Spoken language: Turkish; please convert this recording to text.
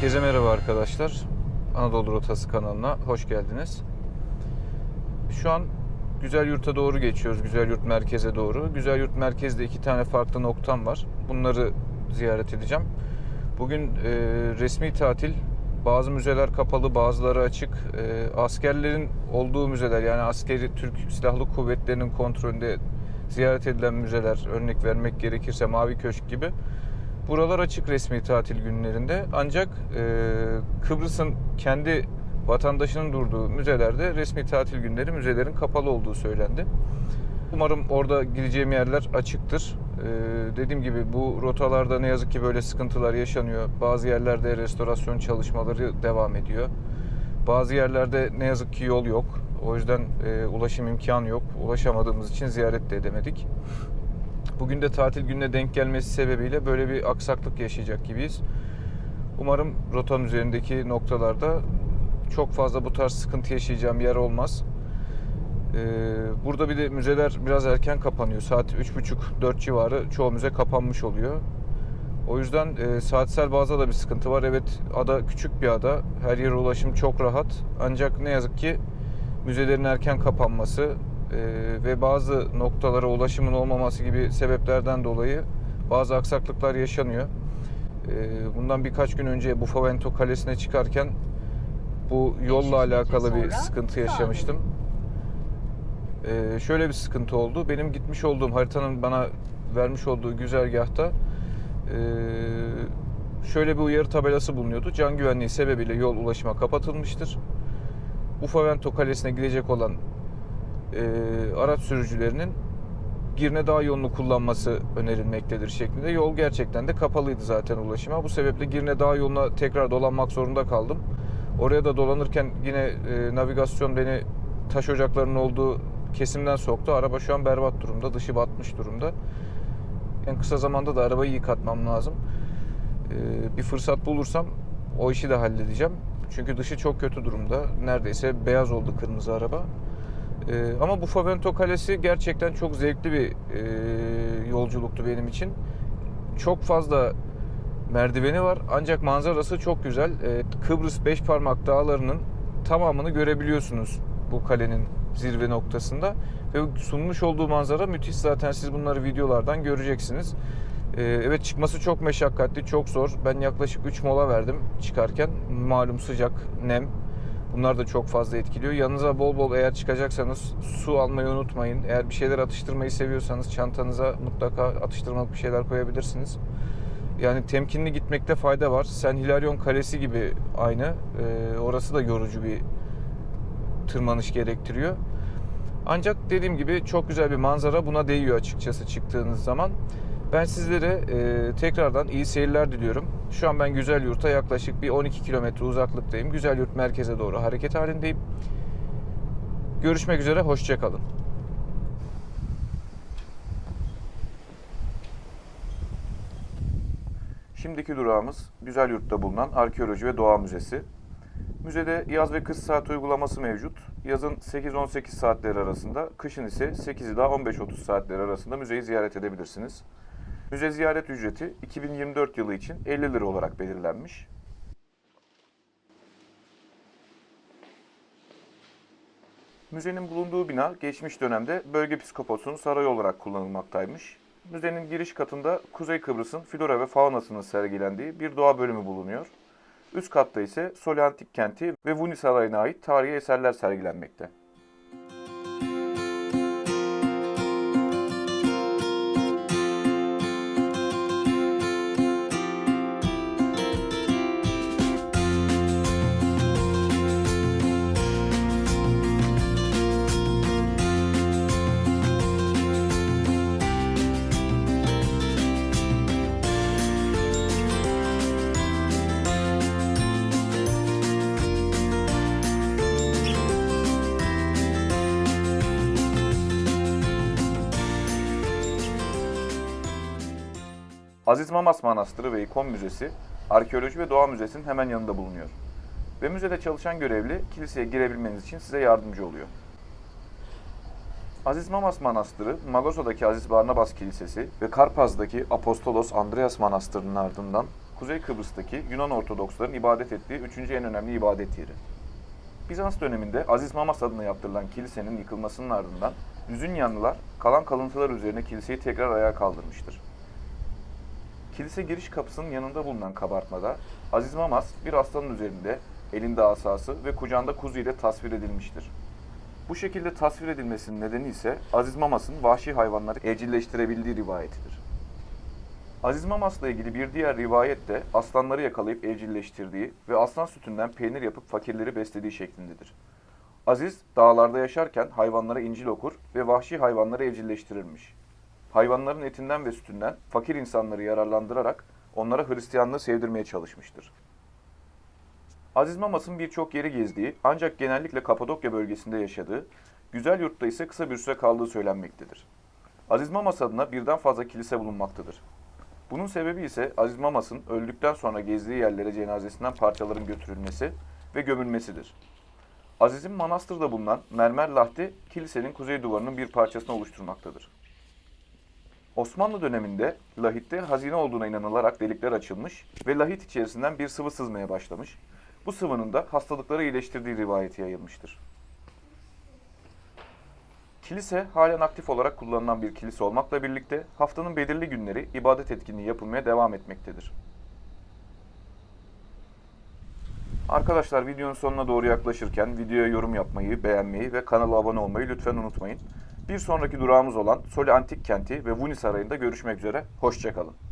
Herkese merhaba arkadaşlar. Anadolu Rotası kanalına hoş geldiniz. Şu an Güzel Yurt'a doğru geçiyoruz. Güzel Yurt merkeze doğru. Güzel Yurt merkezde iki tane farklı noktam var. Bunları ziyaret edeceğim. Bugün e, resmi tatil. Bazı müzeler kapalı, bazıları açık. E, askerlerin olduğu müzeler yani askeri Türk Silahlı Kuvvetleri'nin kontrolünde ziyaret edilen müzeler örnek vermek gerekirse Mavi Köşk gibi Buralar açık resmi tatil günlerinde ancak e, Kıbrıs'ın kendi vatandaşının durduğu müzelerde resmi tatil günleri müzelerin kapalı olduğu söylendi. Umarım orada gideceğim yerler açıktır. E, dediğim gibi bu rotalarda ne yazık ki böyle sıkıntılar yaşanıyor. Bazı yerlerde restorasyon çalışmaları devam ediyor. Bazı yerlerde ne yazık ki yol yok. O yüzden e, ulaşım imkanı yok. Ulaşamadığımız için ziyaret de edemedik. Bugün de tatil gününe denk gelmesi sebebiyle böyle bir aksaklık yaşayacak gibiyiz. Umarım rotam üzerindeki noktalarda çok fazla bu tarz sıkıntı yaşayacağım yer olmaz. Ee, burada bir de müzeler biraz erken kapanıyor. Saat 3.30-4 civarı çoğu müze kapanmış oluyor. O yüzden e, saatsel bazda da bir sıkıntı var. Evet ada küçük bir ada. Her yere ulaşım çok rahat. Ancak ne yazık ki müzelerin erken kapanması ve bazı noktalara ulaşımın olmaması gibi sebeplerden dolayı bazı aksaklıklar yaşanıyor. E, bundan birkaç gün önce Bufavento Kalesi'ne çıkarken bu yolla alakalı bir sıkıntı yaşamıştım. E, şöyle bir sıkıntı oldu. Benim gitmiş olduğum haritanın bana vermiş olduğu güzergahta e, şöyle bir uyarı tabelası bulunuyordu. Can güvenliği sebebiyle yol ulaşıma kapatılmıştır. Bufavento Kalesi'ne gidecek olan e, araç sürücülerinin Girne Dağ yolunu kullanması önerilmektedir şeklinde. Yol gerçekten de kapalıydı zaten ulaşıma. Bu sebeple Girne Dağ yoluna tekrar dolanmak zorunda kaldım. Oraya da dolanırken yine e, navigasyon beni taş ocaklarının olduğu kesimden soktu. Araba şu an berbat durumda. Dışı batmış durumda. En kısa zamanda da arabayı yıkatmam lazım. E, bir fırsat bulursam o işi de halledeceğim. Çünkü dışı çok kötü durumda. Neredeyse beyaz oldu kırmızı araba. Ee, ama bu Favento Kalesi gerçekten çok zevkli bir e, yolculuktu benim için. Çok fazla merdiveni var ancak manzarası çok güzel. Ee, Kıbrıs Beşparmak Dağları'nın tamamını görebiliyorsunuz bu kalenin zirve noktasında. Ve sunmuş olduğu manzara müthiş zaten siz bunları videolardan göreceksiniz. Ee, evet çıkması çok meşakkatli, çok zor. Ben yaklaşık 3 mola verdim çıkarken. Malum sıcak, nem. Bunlar da çok fazla etkiliyor. Yanınıza bol bol eğer çıkacaksanız su almayı unutmayın. Eğer bir şeyler atıştırmayı seviyorsanız çantanıza mutlaka atıştırmalık bir şeyler koyabilirsiniz. Yani temkinli gitmekte fayda var. Sen Hilarion Kalesi gibi aynı. Ee, orası da yorucu bir tırmanış gerektiriyor. Ancak dediğim gibi çok güzel bir manzara buna değiyor açıkçası çıktığınız zaman. Ben sizlere e, tekrardan iyi seyirler diliyorum. Şu an ben Güzel Yurt'a yaklaşık bir 12 kilometre uzaklıktayım. Güzel Yurt merkeze doğru hareket halindeyim. Görüşmek üzere, hoşçakalın. Şimdiki durağımız Güzel Yurt'ta bulunan Arkeoloji ve Doğa Müzesi. Müzede yaz ve kış saat uygulaması mevcut. Yazın 8-18 saatleri arasında, kışın ise 8 ila 15-30 saatleri arasında müzeyi ziyaret edebilirsiniz. Müze ziyaret ücreti 2024 yılı için 50 lira olarak belirlenmiş. Müzenin bulunduğu bina geçmiş dönemde bölge psikoposunun sarayı olarak kullanılmaktaymış. Müzenin giriş katında Kuzey Kıbrıs'ın flora ve faunasının sergilendiği bir doğa bölümü bulunuyor. Üst katta ise Soli Antik Kenti ve Vuni Sarayı'na ait tarihi eserler sergilenmekte. Aziz Mamas Manastırı ve İkon Müzesi, Arkeoloji ve Doğa Müzesi'nin hemen yanında bulunuyor. Ve müzede çalışan görevli kiliseye girebilmeniz için size yardımcı oluyor. Aziz Mamas Manastırı, Magosa'daki Aziz Barnabas Kilisesi ve Karpaz'daki Apostolos Andreas Manastırı'nın ardından Kuzey Kıbrıs'taki Yunan Ortodoksların ibadet ettiği üçüncü en önemli ibadet yeri. Bizans döneminde Aziz Mamas adına yaptırılan kilisenin yıkılmasının ardından Düzünyanlılar kalan kalıntılar üzerine kiliseyi tekrar ayağa kaldırmıştır. Kilise giriş kapısının yanında bulunan kabartmada Aziz Mamas bir aslanın üzerinde elinde asası ve kucağında kuzu ile tasvir edilmiştir. Bu şekilde tasvir edilmesinin nedeni ise Aziz Mamas'ın vahşi hayvanları evcilleştirebildiği rivayetidir. Aziz Mamas'la ilgili bir diğer rivayet de aslanları yakalayıp evcilleştirdiği ve aslan sütünden peynir yapıp fakirleri beslediği şeklindedir. Aziz dağlarda yaşarken hayvanlara incil okur ve vahşi hayvanları evcilleştirirmiş. Hayvanların etinden ve sütünden fakir insanları yararlandırarak onlara Hristiyanlığı sevdirmeye çalışmıştır. Aziz Mamas'ın birçok yeri gezdiği ancak genellikle Kapadokya bölgesinde yaşadığı, güzel yurtta ise kısa bir süre kaldığı söylenmektedir. Aziz Mamas adına birden fazla kilise bulunmaktadır. Bunun sebebi ise Aziz Mamas'ın öldükten sonra gezdiği yerlere cenazesinden parçaların götürülmesi ve gömülmesidir. Aziz'in manastırda bulunan mermer lahti kilisenin kuzey duvarının bir parçasını oluşturmaktadır. Osmanlı döneminde lahitte hazine olduğuna inanılarak delikler açılmış ve lahit içerisinden bir sıvı sızmaya başlamış. Bu sıvının da hastalıkları iyileştirdiği rivayeti yayılmıştır. Kilise halen aktif olarak kullanılan bir kilise olmakla birlikte haftanın belirli günleri ibadet etkinliği yapılmaya devam etmektedir. Arkadaşlar videonun sonuna doğru yaklaşırken videoya yorum yapmayı, beğenmeyi ve kanala abone olmayı lütfen unutmayın. Bir sonraki durağımız olan Soli Antik Kenti ve Vuni Sarayı'nda görüşmek üzere. Hoşçakalın.